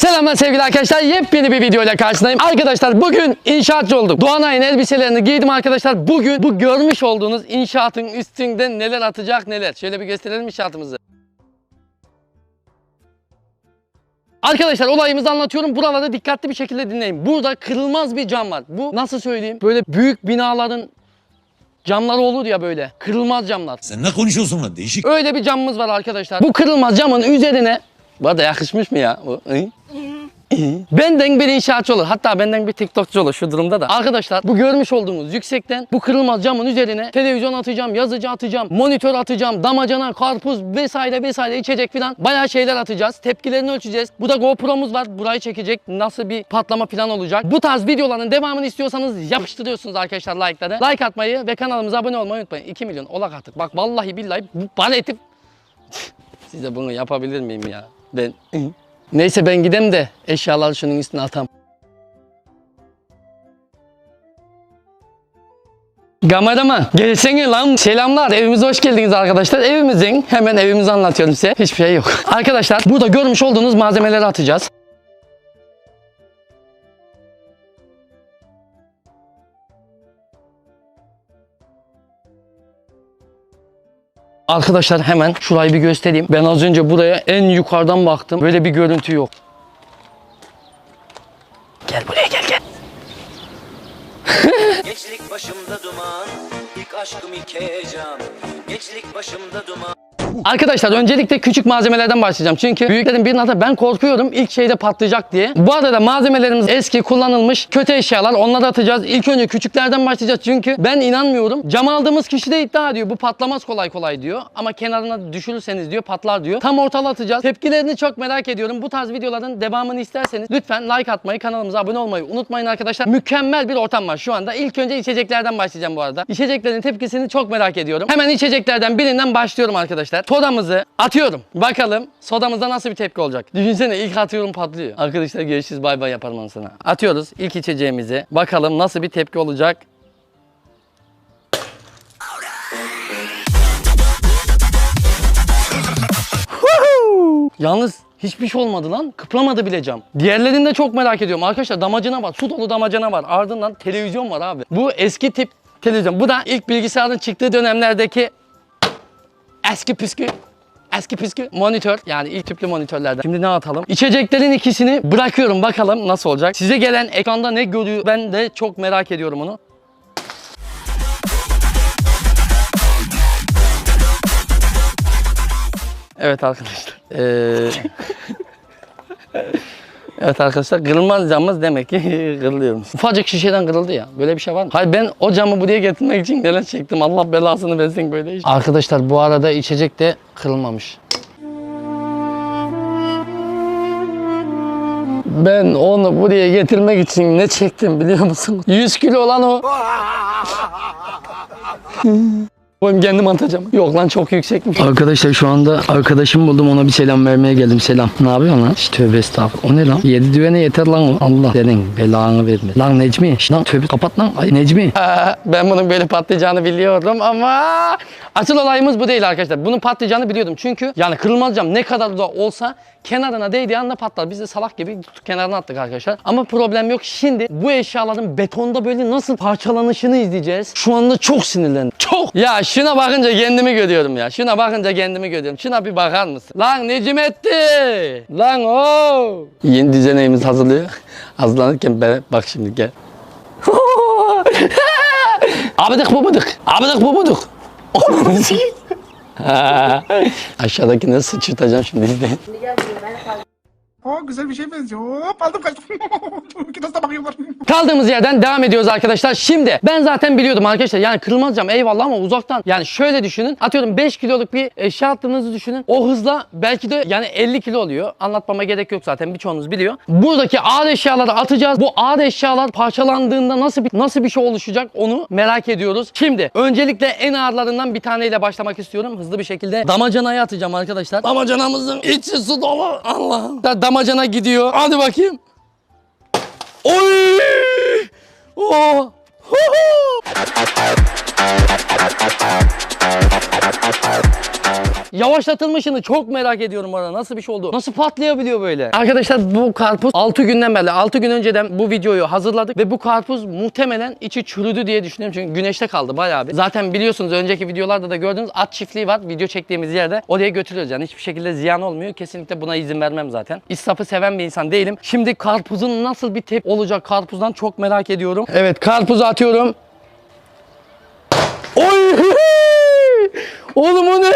Selamlar sevgili arkadaşlar. Yepyeni bir video ile karşınızdayım. Arkadaşlar bugün inşaatçı oldum. Doğanay'ın elbiselerini giydim arkadaşlar. Bugün bu görmüş olduğunuz inşaatın üstünde neler atacak neler. Şöyle bir gösterelim inşaatımızı. Arkadaşlar olayımızı anlatıyorum. Buralarda dikkatli bir şekilde dinleyin. Burada kırılmaz bir cam var. Bu nasıl söyleyeyim? Böyle büyük binaların camları olur ya böyle. Kırılmaz camlar. Sen ne konuşuyorsun lan değişik. Öyle bir camımız var arkadaşlar. Bu kırılmaz camın üzerine bu arada yakışmış mı ya? Bu, hı? Benden bir inşaatçı olur. Hatta benden bir TikTokçu olur şu durumda da. Arkadaşlar bu görmüş olduğumuz yüksekten bu kırılmaz camın üzerine televizyon atacağım, yazıcı atacağım, monitör atacağım, damacana, karpuz vesaire vesaire içecek filan bayağı şeyler atacağız. Tepkilerini ölçeceğiz. Bu da GoPro'muz var. Burayı çekecek. Nasıl bir patlama falan olacak. Bu tarz videoların devamını istiyorsanız yapıştırıyorsunuz arkadaşlar like'ları. Like atmayı ve kanalımıza abone olmayı unutmayın. 2 milyon olak artık. Bak vallahi billahi bu bana etip Size bunu yapabilir miyim ya? Ben Neyse ben gidem de eşyaları şunun üstüne atam. Kameraman gelsene lan. Selamlar evimize hoş geldiniz arkadaşlar. Evimizin hemen evimizi anlatıyorum size. Hiçbir şey yok. Arkadaşlar burada görmüş olduğunuz malzemeleri atacağız. Arkadaşlar hemen şurayı bir göstereyim. Ben az önce buraya en yukarıdan baktım. Böyle bir görüntü yok. Gel buraya gel gel. Gençlik başımda duman, ilk aşkım ilk heyecan. Gençlik başımda duman. Arkadaşlar öncelikle küçük malzemelerden başlayacağım. Çünkü büyüklerin birinin hatta ben korkuyorum ilk şeyde patlayacak diye. Bu arada malzemelerimiz eski kullanılmış kötü eşyalar. Onları atacağız. İlk önce küçüklerden başlayacağız. Çünkü ben inanmıyorum. Cam aldığımız kişi de iddia ediyor. Bu patlamaz kolay kolay diyor. Ama kenarına düşürürseniz diyor patlar diyor. Tam ortalı atacağız. Tepkilerini çok merak ediyorum. Bu tarz videoların devamını isterseniz lütfen like atmayı, kanalımıza abone olmayı unutmayın arkadaşlar. Mükemmel bir ortam var şu anda. İlk önce içeceklerden başlayacağım bu arada. İçeceklerin tepkisini çok merak ediyorum. Hemen içeceklerden birinden başlıyorum arkadaşlar. Sodamızı atıyorum. Bakalım sodamızda nasıl bir tepki olacak. Düşünsene ilk atıyorum patlıyor. Arkadaşlar görüşürüz bay bay yaparım sana. Atıyoruz ilk içeceğimizi. Bakalım nasıl bir tepki olacak. Yalnız hiçbir şey olmadı lan. Kıpramadı bile cam. Diğerlerini de çok merak ediyorum. Arkadaşlar damacana var. Su dolu damacana var. Ardından televizyon var abi. Bu eski tip televizyon. Bu da ilk bilgisayarın çıktığı dönemlerdeki eski püskü Eski püskü monitör yani ilk tüplü monitörlerden. Şimdi ne atalım? İçeceklerin ikisini bırakıyorum bakalım nasıl olacak. Size gelen ekranda ne görüyor ben de çok merak ediyorum onu. Evet arkadaşlar. Ee, evet arkadaşlar kırılmaz camımız demek ki kırılıyormuş. Ufacık şişeden kırıldı ya. Böyle bir şey var mı? Hayır ben o camı buraya getirmek için neler çektim. Allah belasını versin böyle iş. Arkadaşlar bu arada içecek de kırılmamış. Ben onu buraya getirmek için ne çektim biliyor musun? 100 kilo olan o. Oğlum kendim atacağım. Yok lan çok yüksekmiş. Arkadaşlar şu anda arkadaşım buldum ona bir selam vermeye geldim. Selam. Ne yapıyorsun lan? Şş, tövbe estağfurullah. O ne lan? Yedi düvene yeter lan o. Allah senin belanı verme. Lan Necmi. Şş, lan tövbe kapat lan. Ay Necmi. ben bunun böyle patlayacağını biliyordum ama asıl olayımız bu değil arkadaşlar. Bunun patlayacağını biliyordum. Çünkü yani kırılmaz cam ne kadar da olsa kenarına değdiği anda patlar. Biz de salak gibi tutup kenarına attık arkadaşlar. Ama problem yok. Şimdi bu eşyaların betonda böyle nasıl parçalanışını izleyeceğiz. Şu anda çok sinirlendim. Çok. Ya şuna bakınca kendimi görüyorum ya. Şuna bakınca kendimi görüyorum. Şuna bir bakar mısın? Lan Necmettin. Lan o. Yeni düzeneğimiz hazırlıyor. Hazırlanırken ben bak şimdi gel. Abidik bubuduk. Abidik bubuduk. Aşağıdakini sıçırtacağım şimdi izleyin. Oh güzel bir şey benziyor. Hop aldım kaçtım. İki dosta bakıyorlar. Kaldığımız yerden devam ediyoruz arkadaşlar. Şimdi ben zaten biliyordum arkadaşlar. Yani kırılmaz cam eyvallah ama uzaktan. Yani şöyle düşünün. Atıyorum 5 kiloluk bir eşya attığınızı düşünün. O hızla belki de yani 50 kilo oluyor. Anlatmama gerek yok zaten birçoğunuz biliyor. Buradaki ağır eşyaları atacağız. Bu ağır eşyalar parçalandığında nasıl bir nasıl bir şey oluşacak onu merak ediyoruz. Şimdi öncelikle en ağırlarından bir taneyle başlamak istiyorum. Hızlı bir şekilde damacanaya atacağım arkadaşlar. Damacanamızın içi su dolu. Allah'ım. Damacana gidiyor. Hadi bakayım. Oy! Oh! Yavaşlatılmışını çok merak ediyorum orada. Nasıl bir şey oldu? Nasıl patlayabiliyor böyle? Arkadaşlar bu karpuz 6 günden beri 6 gün önceden bu videoyu hazırladık ve bu karpuz muhtemelen içi çürüdü diye düşünüyorum. Çünkü güneşte kaldı bayağı bir. Zaten biliyorsunuz önceki videolarda da gördüğünüz at çiftliği var. Video çektiğimiz yerde oraya götürüyoruz. Yani hiçbir şekilde ziyan olmuyor. Kesinlikle buna izin vermem zaten. İsrafı seven bir insan değilim. Şimdi karpuzun nasıl bir tepki olacak karpuzdan çok merak ediyorum. Evet karpuzu atıyorum. Oy! Oğlum o ne?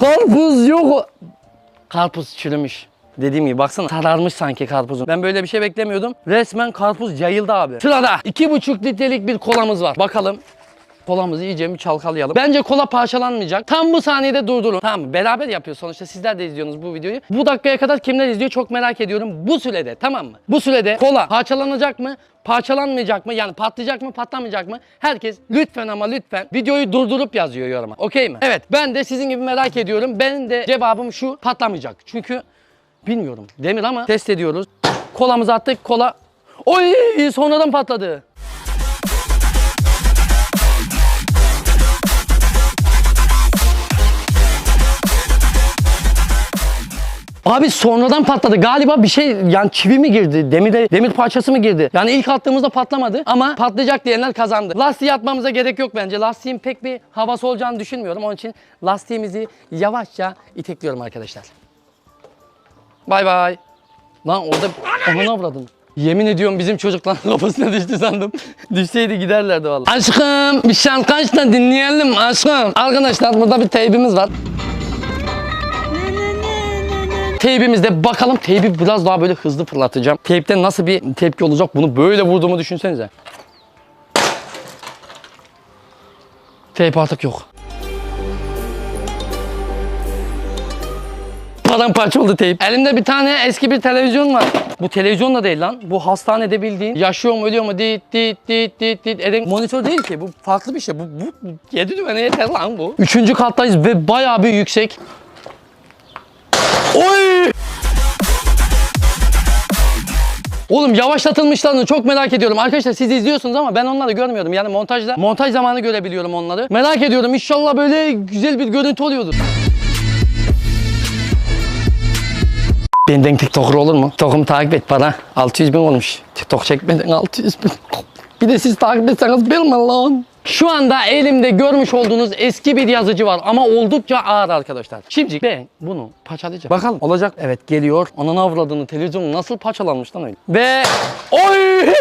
Karpuz yok. Karpuz çürümüş. Dediğim gibi baksana sararmış sanki karpuzun. Ben böyle bir şey beklemiyordum. Resmen karpuz yayıldı abi. Sırada 2,5 litrelik bir kolamız var. Bakalım kolamızı iyice bir çalkalayalım. Bence kola parçalanmayacak. Tam bu saniyede durdurun. Tamam mı? Beraber yapıyoruz sonuçta. Sizler de izliyorsunuz bu videoyu. Bu dakikaya kadar kimler izliyor çok merak ediyorum. Bu sürede tamam mı? Bu sürede kola parçalanacak mı? Parçalanmayacak mı? Yani patlayacak mı? Patlamayacak mı? Herkes lütfen ama lütfen videoyu durdurup yazıyor yoruma. Okey mi? Evet ben de sizin gibi merak ediyorum. Benim de cevabım şu patlamayacak. Çünkü bilmiyorum demir ama test ediyoruz. Kolamızı attık. Kola Oy sonradan patladı. Abi sonradan patladı. Galiba bir şey yani çivi mi girdi? Demire, demir parçası mı girdi? Yani ilk attığımızda patlamadı ama patlayacak diyenler kazandı. Lastiği atmamıza gerek yok bence. Lastiğin pek bir havası olacağını düşünmüyorum. Onun için lastiğimizi yavaşça itekliyorum arkadaşlar. Bay bay. Lan orada ananı avradın. Yemin ediyorum bizim çocukların kafasına düştü sandım. Düşseydi giderlerdi vallahi. Aşkım bir şarkı aç da dinleyelim aşkım. Arkadaşlar burada bir teybimiz var. Teybimizde bakalım teybi biraz daha böyle hızlı fırlatacağım. Teypte nasıl bir tepki olacak bunu böyle vurduğumu düşünsenize. Teyp artık yok. Paramparça oldu teyp. Elimde bir tane eski bir televizyon var. Bu televizyon da değil lan. Bu hastanede bildiğin yaşıyor mu ölüyor mu dit dit dit dit dit eden monitör değil ki. Bu farklı bir şey. Bu, bu 7 düvene yeter lan bu. Üçüncü kattayız ve bayağı bir yüksek. Oy! Oğlum yavaşlatılmışlarını çok merak ediyorum. Arkadaşlar siz izliyorsunuz ama ben onları görmüyordum. Yani montajda montaj zamanı görebiliyorum onları. Merak ediyorum. İnşallah böyle güzel bir görüntü oluyordur. Benden TikToker olur mu? TikTok'umu takip et bana. 600 bin olmuş. TikTok çekmeden 600 bin. Bir de siz takip etseniz bilmem lan. Şu anda elimde görmüş olduğunuz eski bir yazıcı var ama oldukça ağır arkadaşlar. Şimdi ben bunu parçalayacağım. Bakalım olacak. Evet geliyor. Ananı avradını televizyonu nasıl parçalanmış lan öyle. Ve oy!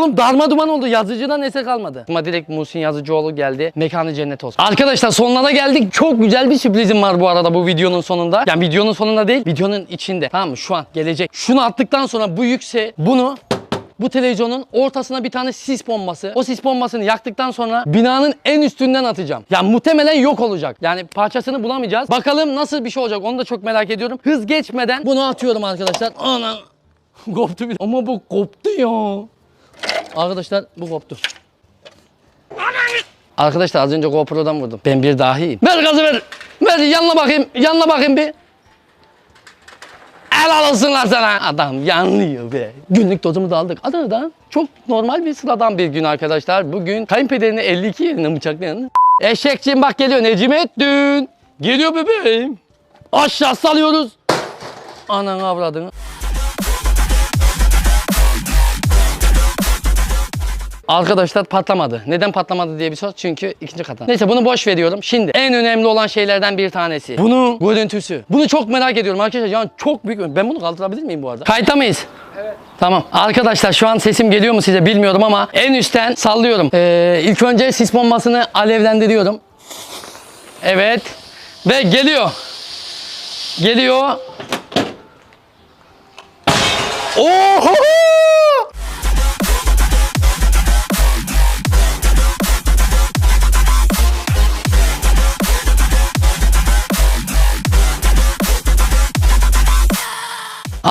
Oğlum darma duman oldu. Yazıcıdan eser kalmadı. Ama direkt Muhsin Yazıcıoğlu geldi. Mekanı cennet olsun. Arkadaşlar sonlara geldik. Çok güzel bir sürprizim var bu arada bu videonun sonunda. Yani videonun sonunda değil, videonun içinde. Tamam mı? Şu an gelecek. Şunu attıktan sonra bu yükse bunu bu televizyonun ortasına bir tane sis bombası. O sis bombasını yaktıktan sonra binanın en üstünden atacağım. Yani muhtemelen yok olacak. Yani parçasını bulamayacağız. Bakalım nasıl bir şey olacak onu da çok merak ediyorum. Hız geçmeden bunu atıyorum arkadaşlar. Ana. Koptu bir. Ama bu koptu ya. Arkadaşlar bu koptu. Arkadaşlar az önce GoPro'dan vurdum. Ben bir dahiyim. Ver gazı ver. Ver yanına bakayım. Yanına bakayım bir. Helal olsunlar sana. Adam yanlıyor be. Günlük dozumuzu aldık. Adana'da çok normal bir sıradan bir gün arkadaşlar. Bugün kayınpederini 52 yerine bıçaklayan. Eşekciğim bak geliyor Necmettin. Geliyor bebeğim. Aşağı salıyoruz. Anan avradını. Arkadaşlar patlamadı. Neden patlamadı diye bir soru. Çünkü ikinci kata. Neyse bunu boş veriyorum. Şimdi en önemli olan şeylerden bir tanesi. Bunun görüntüsü. Bunu çok merak ediyorum arkadaşlar. Yani çok büyük. Ben bunu kaldırabilir miyim bu arada? Kayıtta mıyız? Evet. Tamam. Arkadaşlar şu an sesim geliyor mu size bilmiyorum ama en üstten sallıyorum. Ee, ilk önce sis bombasını alevlendiriyorum. Evet. Ve geliyor. Geliyor. Oho!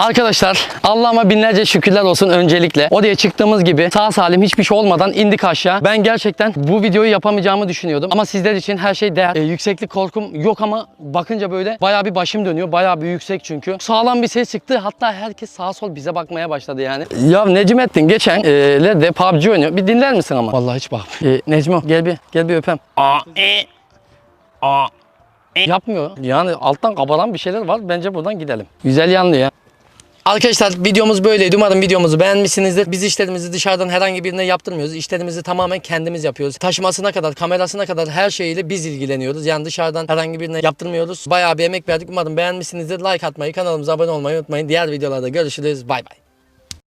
Arkadaşlar Allah'ıma binlerce şükürler olsun öncelikle. Oraya çıktığımız gibi sağ salim hiçbir şey olmadan indik aşağı. Ben gerçekten bu videoyu yapamayacağımı düşünüyordum. Ama sizler için her şey değer. Ee, yükseklik korkum yok ama bakınca böyle bayağı bir başım dönüyor. Bayağı bir yüksek çünkü. Sağlam bir ses çıktı. Hatta herkes sağa sol bize bakmaya başladı yani. Ya Necmettin geçen e, de PUBG oynuyor. Bir dinler misin ama? Vallahi hiç bak. E, Necmo gel bir gel bir öpem. Aa, e, aa, e. Yapmıyor. Yani alttan kabaran bir şeyler var. Bence buradan gidelim. Güzel yanlı ya. Arkadaşlar videomuz böyleydi. Umarım videomuzu beğenmişsinizdir. Biz işlerimizi dışarıdan herhangi birine yaptırmıyoruz. İşlerimizi tamamen kendimiz yapıyoruz. Taşımasına kadar, kamerasına kadar her şeyiyle biz ilgileniyoruz. Yani dışarıdan herhangi birine yaptırmıyoruz. Bayağı bir emek verdik. Umarım beğenmişsinizdir. Like atmayı, kanalımıza abone olmayı unutmayın. Diğer videolarda görüşürüz. Bay bay.